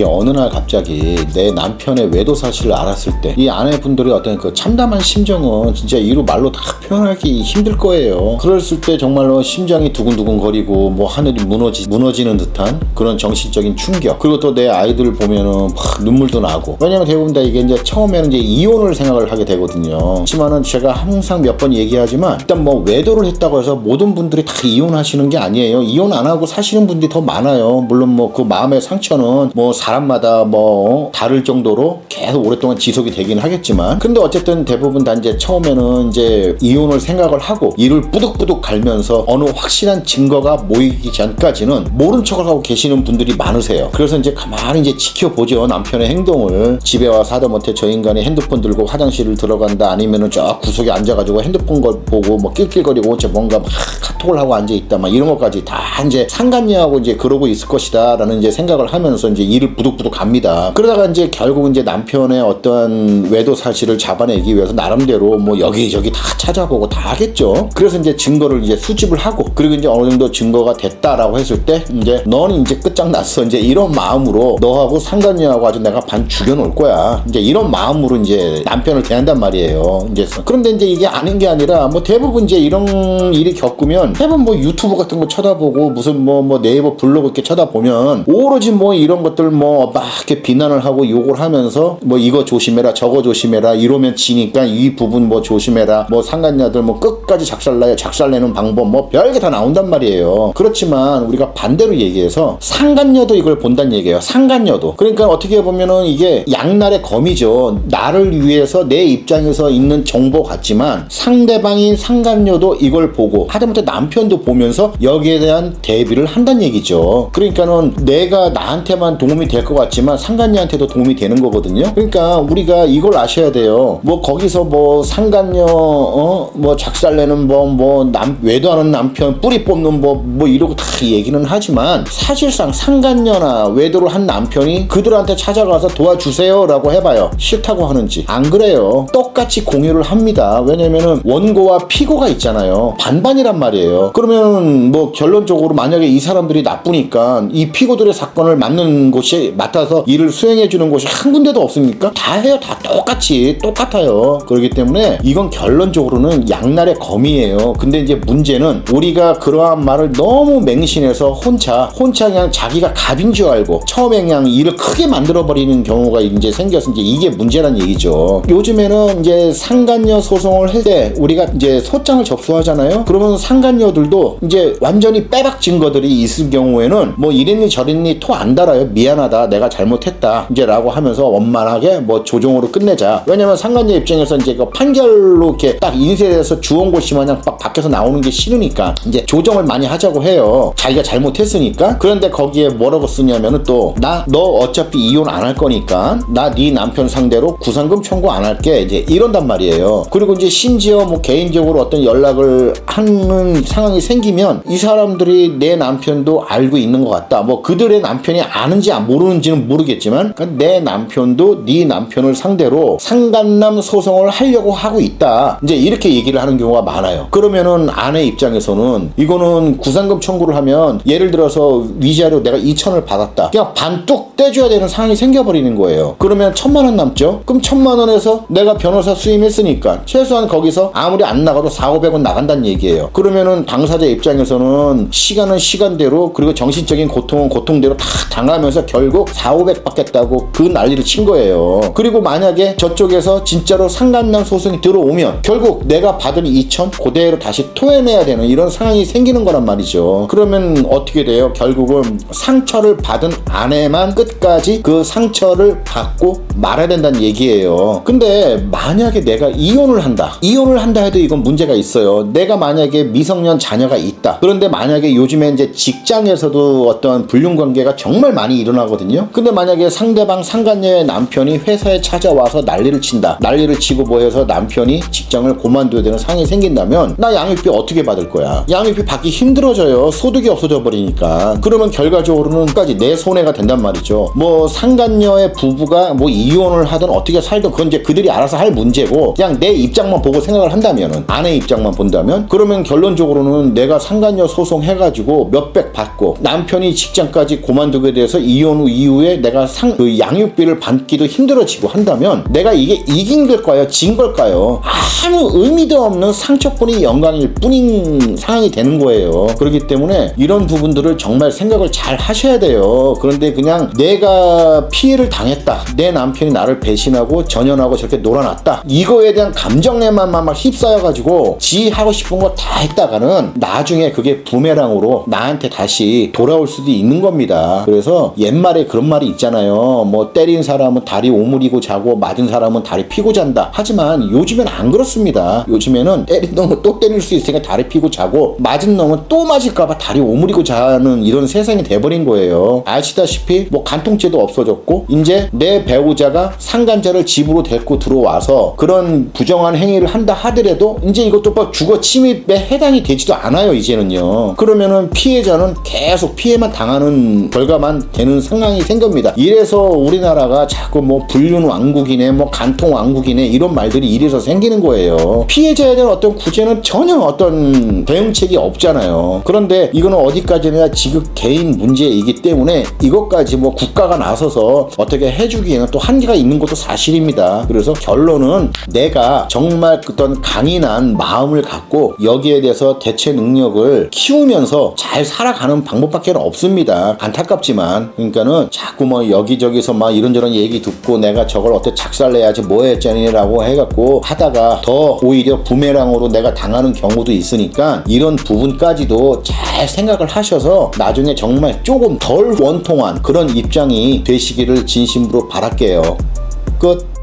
이게 어느 날 갑자기 내 남편의 외도 사실을 알았을 때 이 아내분들의 어떤 그 참담한 심정은 진짜 이루 말로 다 표현하기 힘들 거예요. 그랬을 때 정말로 심장이 두근두근 거리고 뭐 하늘이 무너지 무너지는 듯한 그런 정신적인 충격. 그리고 또 내 아이들을 보면은 막 눈물도 나고. 왜냐면 대부분 다 이게 이제 처음에는 이제 이혼을 생각을 하게 되거든요. 하지만은 제가 항상 몇 번 얘기하지만 일단 뭐 외도를 했다고 해서 모든 분들이 다 이혼하시는 게 아니에요. 이혼 안 하고 사시는 분들이 더 많아요. 물론 뭐 그 마음의 상처는 뭐 사 람마다 뭐 다를 정도로 계속 오랫동안 지속이 되긴 하겠지만 근데 어쨌든 대부분 다 이제 처음에는 이제 이혼을 생각을 하고 이를 뿌득뿌득 갈면서 어느 확실한 증거가 모이기 전까지는 모른 척을 하고 계시는 분들이 많으세요. 그래서 이제 가만히 이제 지켜보죠. 남편의 행동을. 집에 와서 하다못해 저 인간이 핸드폰 들고 화장실을 들어간다 아니면은 저 구석에 앉아가지고 핸드폰 걸 보고 뭐 낄낄거리고 저 뭔가 막 카톡을 하고 앉아 있다 막 이런 것까지 다 이제 상간녀하고 이제 그러고 있을 것이다라는 이제 생각을 하면서 이제 일을 부득부득 갑니다. 그러다가 이제 결국 이제 남편의 어떤 외도 사실을 잡아내기 위해서 나름대로 뭐 여기저기 다 찾아보고 다 하겠죠. 그래서 이제 증거를 이제 수집을 하고 그리고 이제 어느 정도 증거가 됐다라고 했을 때 이제 너는 이제 끝장났어 이제 이런 마음으로 너하고 상간녀하고 아주 내가 반 죽여놓을 거야. 이제 이런 마음으로 이제 남편을 대한단 말이에요. 이제 그런데 이제 이게 아닌 게 아니라 뭐 대부분 이제 이런 일이 겪으면 대부분 뭐 유튜브 같은 거 쳐다보고 무슨 뭐뭐 네이버 블로그 이렇게 쳐다보면 오로지 뭐 이런 것들 뭐 막 이렇게 비난을 하고 욕을 하면서 뭐 이거 조심해라 저거 조심해라 이러면 지니까 이 부분 뭐 조심해라 뭐 상간녀들 뭐 끝까지 작살나요 작살내는 방법 뭐 별게 다 나온단 말이에요. 그렇지만 우리가 반대로 얘기해서 상간녀도 이걸 본다는 얘기예요. 상간녀도 그러니까 어떻게 보면은 이게 양날의 검이죠. 나를 위해서 내 입장에서 있는 정보 같지만 상대방인 상간녀도 이걸 보고 하다못해 남편도 보면서 여기에 대한 대비를 한다는 얘기죠. 그러니까는 내가 나한테만 도움이 될 것 같지만 상간녀한테도 도움이 되는 거거든요. 그러니까 우리가 이걸 아셔야 돼요. 뭐 거기서 뭐 상간녀 작살내는 뭐뭐남 외도하는 남편 뿌리 뽑는 뭐뭐 이러고 다 얘기는 하지만 사실상 상간녀나 외도를 한 남편이 그들한테 찾아가서 도와주세요라고 해봐요. 싫다고 하는지 안 그래요. 똑같이 공유를 합니다. 왜냐면은 원고와 피고가 있잖아요. 반반이란 말이에요. 그러면 뭐 결론적으로 만약에 이 사람들이 나쁘니까 이 피고들의 사건을 맡는 곳이 맡아서 일을 수행해 주는 곳이 한 군데도 없습니까? 다 해요. 다 똑같이 똑같아요. 그렇기 때문에 이건 결론적으로는 양날의 검이에요. 근데 이제 문제는 우리가 그러한 말을 너무 맹신해서 혼자 혼자 그냥 자기가 갑인 줄 알고 처음에 그냥 일을 크게 만들어 버리는 경우가 이제 생겨서 이제 이게 문제란 얘기죠. 요즘에는 이제 상간녀 소송을 할 때 우리가 이제 소장을 접수하잖아요. 그러면 상간녀들도 이제 완전히 빼박 증거들이 있을 경우에는 뭐 이랬니 저랬니 토 안 달아요. 미안하다. 내가 잘못했다. 이제라고 하면서 원만하게 뭐 조정으로 끝내자. 왜냐면 상간녀 입장에서 이제 그 판결로 이렇게 딱 인쇄돼서 주원고시 마냥 딱 밖에서 나오는 게 싫으니까 이제 조정을 많이 하자고 해요. 자기가 잘못했으니까. 그런데 거기에 뭐라고 쓰냐면은 또 나 너 어차피 이혼 안 할 거니까 나 네 남편 상대로 구상금 청구 안 할게 이제 이런단 말이에요. 그리고 이제 심지어 뭐 개인적으로 어떤 연락을 하는 상황이 생기면 이 사람들이 내 남편도 알고 있는 것 같다. 뭐 그들의 남편이 아는지 안 모르는지 는 모르겠지만 그러니까 내 남편도 네 남편을 상대로 상간남 소송을 하려고 하고 있다. 이제 이렇게 얘기를 하는 경우가 많아요. 그러면은 아내 입장에서는 이거는 구상금 청구를 하면 예를 들어서 위자료 내가 2천을 받았다. 그냥 반뚝 떼줘야 되는 상황이 생겨버리는 거예요. 그러면 천만 원 남죠? 그럼 천만 원에서 내가 변호사 수임했으니까 최소한 거기서 아무리 안 나가도 4, 500원 나간다는 얘기예요. 그러면은 당사자 입장에서는 시간은 시간대로 그리고 정신적인 고통은 고통대로 다 당하면서 결국 4, 500 받겠다고 그 난리를 친 거예요. 그리고 만약에 저쪽에서 진짜로 상간남 소송이 들어오면 결국 내가 받은 2천 그대로 다시 토해내야 되는 이런 상황이 생기는 거란 말이죠. 그러면 어떻게 돼요? 결국은 상처를 받은 아내만 끝까지 그 상처를 받고 말아야 된다는 얘기예요. 근데 만약에 내가 이혼을 한다. 이혼을 한다 해도 이건 문제가 있어요. 내가 만약에 미성년 자녀가 있다. 그런데 만약에 요즘에 이제 직장에서도 어떤 불륜 관계가 정말 많이 일어나거든요. 근데 만약에 상대방 상간녀의 남편이 회사에 찾아와서 난리를 친다. 난리를 치고 뭐해서 남편이 직장을 그만둬야 되는 상황이 생긴다면 나 양육비 어떻게 받을 거야? 양육비 받기 힘들어져요. 소득이 없어져 버리니까. 그러면 결과적으로는 끝까지 내 손해가 된단 말이죠. 뭐 상간녀의 부부가 뭐 이혼을 하든 어떻게 살든 그건 이제 그들이 알아서 할 문제고 그냥 내 입장만 보고 생각을 한다면은 아내 입장만 본다면 그러면 결론적으로는 내가 상간녀 소송 해가지고 몇백 받고 남편이 직장까지 그만두게 돼서 이혼 후 이후에 내가 상, 그 양육비를 받기도 힘들어지고 한다면 내가 이게 이긴 걸까요? 진 걸까요? 아무 의미도 없는 상처뿐인 영광일 뿐인 상황이 되는 거예요. 그렇기 때문에 이런 부분들을 정말 생각을 잘 하셔야 돼요. 그런데 그냥 내가 피해를 당했다. 내 남편이 나를 배신하고 전연하고 저렇게 놀아놨다. 이거에 대한 감정에만 막 휩싸여가지고 지 하고 싶은 거 다 했다가는 나중에 그게 부메랑으로 나한테 다시 돌아올 수도 있는 겁니다. 그래서 옛말 에 그런 말이 있잖아요. 뭐 때린 사람은 다리 오므리고 자고 맞은 사람은 다리 피고 잔다. 하지만 요즘엔 안 그렇습니다. 요즘에는 때린 놈은 또 때릴 수 있으니까 다리 피고 자고 맞은 놈은 또 맞을까봐 다리 오므리고 자는 이런 세상이 돼버린 거예요. 아시다시피 뭐 간통죄도 없어졌고 이제 내 배우자가 상간자를 집으로 데리고 들어와서 그런 부정한 행위를 한다 하더라도 이제 이것도 뭐 주거 침입에 해당이 되지도 않아요 이제는요. 그러면은 피해자는 계속 피해만 당하는 결과만 되는 상황 이 생깁니다. 이래서 우리나라가 자꾸 뭐 불륜 왕국이네 뭐 간통 왕국이네 이런 말들이 이래서 생기는 거예요. 피해자에 대한 어떤 구제는 전혀 어떤 대응책이 없잖아요. 그런데 이거는 어디까지나 지극 개인 문제이기 때문에 이것까지 뭐 국가가 나서서 어떻게 해주기에는 또 한계가 있는 것도 사실입니다. 그래서 결론은 내가 정말 어떤 강인한 마음을 갖고 여기에 대해서 대체 능력을 키우면서 잘 살아가는 방법밖에 없습니다. 안타깝지만 그러니까는 자꾸 뭐 여기저기서 막 이런저런 얘기 듣고 내가 저걸 어떻게 작살내야지 뭐 했잖니라고 해갖고 하다가 더 오히려 부메랑으로 내가 당하는 경우도 있으니까 이런 부분까지도 잘 생각을 하셔서 나중에 정말 조금 덜 원통한 그런 입장이 되시기를 진심으로 바랄게요. 끝.